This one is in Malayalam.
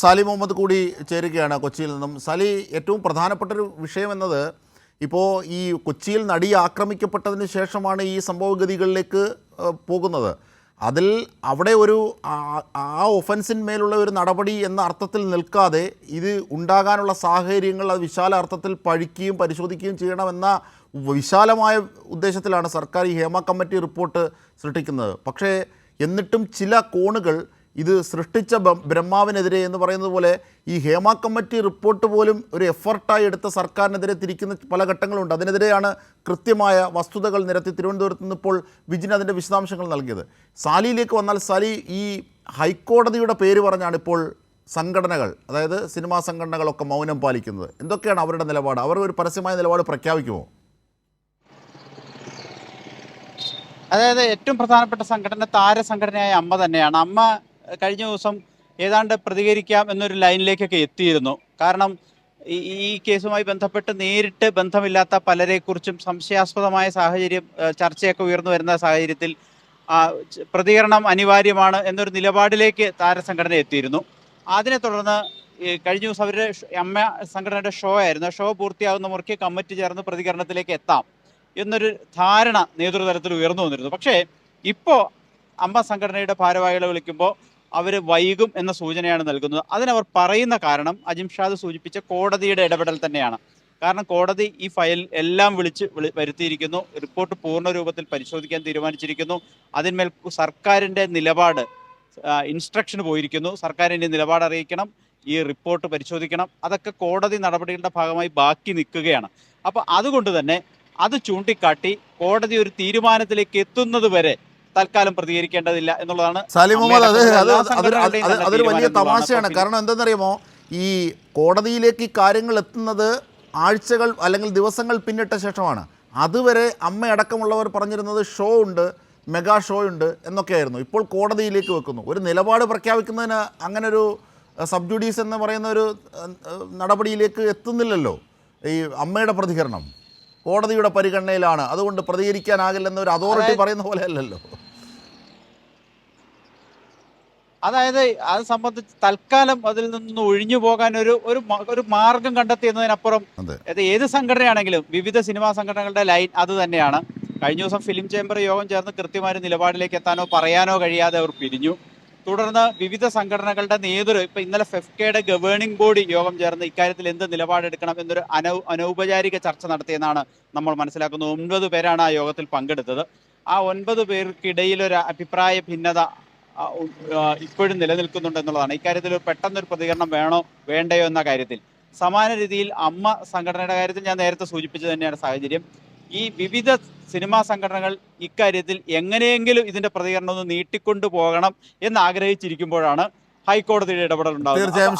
സാലി മുഹമ്മദ് കൂടി ചേരുകയാണ് കൊച്ചിയിൽ നിന്നും. സാലി ഏറ്റവും പ്രധാനപ്പെട്ട ഒരു വിഷയം എന്നത് ഇപ്പോൾ ഈ കൊച്ചിയിൽ നടി ആക്രമിക്കപ്പെട്ടതിന് ശേഷമാണ് ഈ സംഭവഗതികളിലേക്ക് പോകുന്നത്. അതിൽ അവിടെ ഒരു ആ ഒഫൻസിന്മേലുള്ള ഒരു നടപടി എന്ന അർത്ഥത്തിൽ നിൽക്കാതെ ഇത് ഉണ്ടാകാനുള്ള സാഹചര്യങ്ങൾ അത് വിശാല അർത്ഥത്തിൽ പഴിക്കുകയും പരിശോധിക്കുകയും ചെയ്യണമെന്ന വിശാലമായ ഉദ്ദേശത്തിലാണ് സർക്കാർ ഈ ഹേമ കമ്മിറ്റി റിപ്പോർട്ട് സൃഷ്ടിക്കുന്നത്. പക്ഷേ എന്നിട്ടും ചില കോണുകൾ ഇത് സൃഷ്ടിച്ച ബ്രഹ്മാവിനെതിരെ എന്ന് പറയുന്നത് പോലെ ഈ ഹേമ കമ്മിറ്റി റിപ്പോർട്ട് പോലും ഒരു എഫർട്ടായി എടുത്ത സർക്കാരിനെതിരെ തിരിക്കുന്ന പല ഘട്ടങ്ങളുണ്ട്. അതിനെതിരെയാണ് കൃത്യമായ വസ്തുതകൾ നിരത്തി തിരുവനന്തപുരത്ത് നിന്ന് ഇപ്പോൾ വിജിൻ അതിന്റെ വിശദാംശങ്ങൾ നൽകിയത്. സാലിയിലേക്ക് വന്നാൽ സാലി ഈ ഹൈക്കോടതിയുടെ പേര് പറഞ്ഞാണ് ഇപ്പോൾ സംഘടനകൾ അതായത് സിനിമാ സംഘടനകളൊക്കെ മൗനം പാലിക്കുന്നത്. എന്തൊക്കെയാണ് അവരുടെ നിലപാട്? അവർ ഒരു പരസ്യമായ നിലപാട് പ്രഖ്യാപിക്കുമോ? അതായത് ഏറ്റവും പ്രധാനപ്പെട്ട സംഘടന താര സംഘടനയായ അമ്മ തന്നെയാണ്. അമ്മ കഴിഞ്ഞ ദിവസം ഏതാണ്ട് പ്രതികരിക്കാം എന്നൊരു ലൈനിലേക്കൊക്കെ എത്തിയിരുന്നു. കാരണം ഈ കേസുമായി ബന്ധപ്പെട്ട് നേരിട്ട് ബന്ധമില്ലാത്ത പലരെക്കുറിച്ചും സംശയാസ്പദമായ സാഹചര്യം ചർച്ചയൊക്കെ ഉയർന്നു വരുന്ന സാഹചര്യത്തിൽ പ്രതികരണം അനിവാര്യമാണ് എന്നൊരു നിലപാടിലേക്ക് താരസംഘടന എത്തിയിരുന്നു. അതിനെ തുടർന്ന് കഴിഞ്ഞ ദിവസം അവരുടെ അമ്മ സംഘടനയുടെ ഷോ ആയിരുന്നു. ഷോ പൂർത്തിയാകുന്ന മുറയ്ക്ക് കമ്മിറ്റി ചേർന്ന് പ്രതികരണത്തിലേക്ക് എത്താം എന്നൊരു ധാരണ നേതൃതലത്തിൽ ഉയർന്നു വന്നിരുന്നു. പക്ഷേ ഇപ്പോൾ അമ്മ സംഘടനയുടെ ഭാരവാഹികളെ വിളിക്കുമ്പോൾ അവർ വൈകും എന്ന സൂചനയാണ് നൽകുന്നത്. അതിനവർ പറയുന്ന കാരണം അജിംഷാദ് സൂചിപ്പിച്ച കോടതിയുടെ ഇടപെടൽ തന്നെയാണ്. കാരണം കോടതി ഈ ഫയൽ എല്ലാം വിളിച്ച് വരുത്തിയിരിക്കുന്നു. റിപ്പോർട്ട് പൂർണ രൂപത്തിൽ പരിശോധിക്കാൻ തീരുമാനിച്ചിരിക്കുന്നു. അതിന്മേൽ സർക്കാരിന്റെ നിലപാട് ഇൻസ്ട്രക്ഷൻ പോയിരിക്കുന്നു. സർക്കാരിന്റെ നിലപാട് അറിയിക്കണം. ഈ റിപ്പോർട്ട് പരിശോധിക്കണം. അതൊക്കെ കോടതി നടപടികളുടെ ഭാഗമായി ബാക്കി നിൽക്കുകയാണ്. അപ്പോൾ അതുകൊണ്ട് തന്നെ അത് ചൂണ്ടിക്കാട്ടി കോടതി ഒരു തീരുമാനത്തിലേക്ക് എത്തുന്നത് വരെ തൽക്കാലം പ്രതികരിക്കേണ്ടതില്ല എന്നുള്ളതാണ് അതൊരു- വലിയ തമാശയാണ്. കാരണം എന്തെന്നറിയുമോ? ഈ കോടതിയിലേക്ക് ഈ കാര്യങ്ങൾ എത്തുന്നത് ആഴ്ചകൾ അല്ലെങ്കിൽ ദിവസങ്ങൾ പിന്നിട്ട ശേഷമാണ്. അതുവരെ അമ്മയടക്കമുള്ളവർ പറഞ്ഞിരുന്നത് ഷോ ഉണ്ട് മെഗാ ഷോ ഉണ്ട് എന്നൊക്കെയായിരുന്നു. ഇപ്പോൾ കോടതിയിലേക്ക് വെക്കുന്നു. ഒരു നിലപാട് പ്രഖ്യാപിക്കുന്നതിന് അങ്ങനെ ഒരു സബ് ജുഡീസ് എന്ന് പറയുന്ന ഒരു നടപടിയിലേക്ക് എത്തുന്നില്ലല്ലോ ഈ അമ്മയുടെ പ്രതികരണം. കോടതിയുടെ പരിഗണനയിലാണ്. അതുകൊണ്ട് പ്രതികരിക്കാനാകില്ലെന്ന് ഒരു അതോറിറ്റി പറയുന്ന പോലെ അല്ലല്ലോ. അതായത് അത് സംബന്ധിച്ച് തൽക്കാലം അതിൽ നിന്ന് ഒഴിഞ്ഞു പോകാൻ ഒരു ഒരു ഒരു മാർഗം കണ്ടെത്തി എന്നതിനപ്പുറം അതായത് അത് ഏത് സംഘടനയാണെങ്കിലും വിവിധ സിനിമാ സംഘടനകളുടെ ലൈൻ അത് തന്നെയാണ്. കഴിഞ്ഞ ദിവസം ഫിലിം ചേംബർ യോഗം ചേർന്ന് കൃത്യമായ നിലപാടിലേക്ക് എത്താനോ പറയാനോ കഴിയാതെ അവർ പിരിഞ്ഞു. തുടർന്ന് വിവിധ സംഘടനകളുടെ നേതൃ ഇപ്പൊ ഇന്നലെ ഫെഫ്കയുടെ ഗവേണിംഗ് ബോഡി യോഗം ചേർന്ന് ഇക്കാര്യത്തിൽ എന്ത് നിലപാടെടുക്കണം എന്നൊരു അനൗ അനൗപചാരിക ചർച്ച നടത്തിയെന്നാണ് നമ്മൾ മനസ്സിലാക്കുന്നത്. ഒൻപത് പേരാണ് ആ യോഗത്തിൽ പങ്കെടുത്തത്. ആ ഒൻപത് പേർക്കിടയിൽ ഒരു അഭിപ്രായ ഭിന്നത ഇപ്പോഴും നിലനിൽക്കുന്നുണ്ട് എന്നുള്ളതാണ്. ഇക്കാര്യത്തിൽ പെട്ടെന്നൊരു പ്രതികരണം വേണോ വേണ്ടയോ എന്ന കാര്യത്തിൽ. സമാന രീതിയിൽ അമ്മ സംഘടനയുടെ കാര്യത്തിൽ ഞാൻ നേരത്തെ സൂചിപ്പിച്ചത് തന്നെയാണ് സാഹചര്യം. ഈ വിവിധ സിനിമാ സംഘടനകൾ ഇക്കാര്യത്തിൽ എങ്ങനെയെങ്കിലും ഇതിന്റെ പ്രതികരണം ഒന്ന് നീട്ടിക്കൊണ്ടു പോകണം എന്ന് ആഗ്രഹിച്ചിരിക്കുമ്പോഴാണ് ഹൈക്കോടതിയുടെ ഇടപെടൽ ഉണ്ടാകുന്നത്